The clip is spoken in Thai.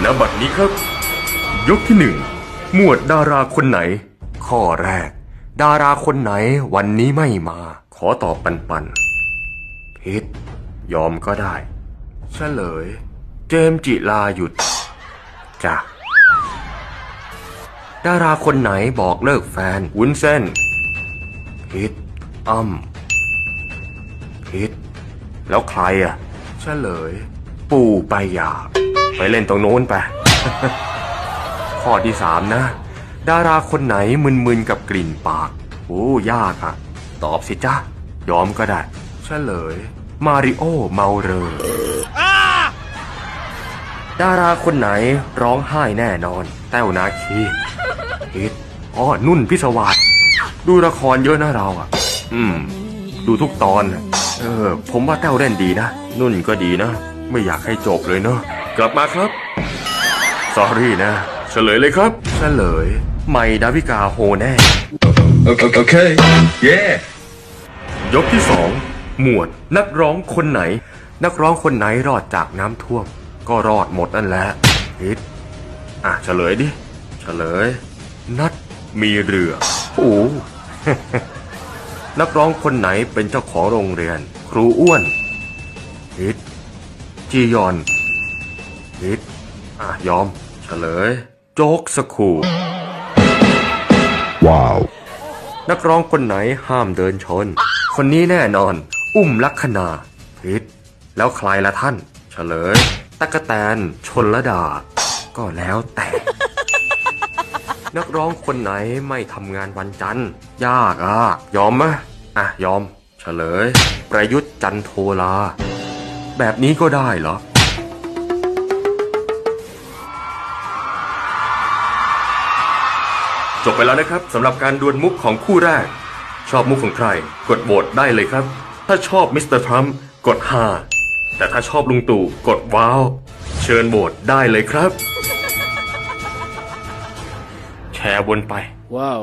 ณบัดนี้ครับ ยกที่หนึ่งหมวดดาราคนไหน ข้อแรก ดาราคนไหนวันนี้ไม่มา ขอตอบปันปันพิษยอมก็ได้เฉลย เจมจิลาหยุดจ้ะดาราคนไหนบอกเลิกแฟนวุ้นเส้นพิษอ้ำพิษแล้วใครอะเฉลย ปู่ไปยา ไปเล่นตรงโน้นไป ข้อที่สามนะ ดาราคนไหนมึนๆกับกลิ่นปาก โอ้ยากอะตอบสิจ๊ะยอมก็ได้เฉลย มาริโอเมาเรอดาราคนไหนร้องไห้แน่นอน แต้วนาคีฮิตอ๋อนุ่นพิศวาสดูละครเยอะนะเราอะ อืม ดูทุกตอน เออ ผมว่าแต้วเล่นดีนะ นุ่นก็ดีนะ ไม่อยากให้จบเลยเนาะ กลับมาครับสอรี่นะ เฉลยเลยครับ เฉลยใหม่ดาวิกาโฮแน่ Okay, okay. Yeah. ยกที่สองหมวดนักร้องคนไหน นักร้องคนไหนรอดจากน้ำท่วม ก็รอดหมดนั่นแหละพิษอะเฉลยดิ เฉลย นัดมีเรือ โอ้นักร้องคนไหนเป็นเจ้าของโรงเรียน ครูอ้วนพิษจียอน พิษอะ ยอม เฉลย โจ๊กสคูล Wow. นักร้องคนไหนห้ามเดินชน คนนี้แน่นอน อุ้มลักษณาพิษแล้วใครละท่าน เฉลย ตะกะแตน ชนละดา ก็แล้วแต่ นักร้องคนไหนไม่ทำงานวันจันทร์ ยากอะ ยอมมะอะ ยอม เฉลย ประยุทธ์จันโทลา แบบนี้ก็ได้เหรอ จบไปแล้วนะครับสำหรับการดวลมุกของคู่แรก ชอบมุกของใคร กดโหวตได้เลยครับ ถ้าชอบมิสเตอร์ทรัมป์กดฮาแต่ถ้าชอบลุงตู่กดว้าว เชิญโหวตได้เลยครับ แชร์วนไป ว้าว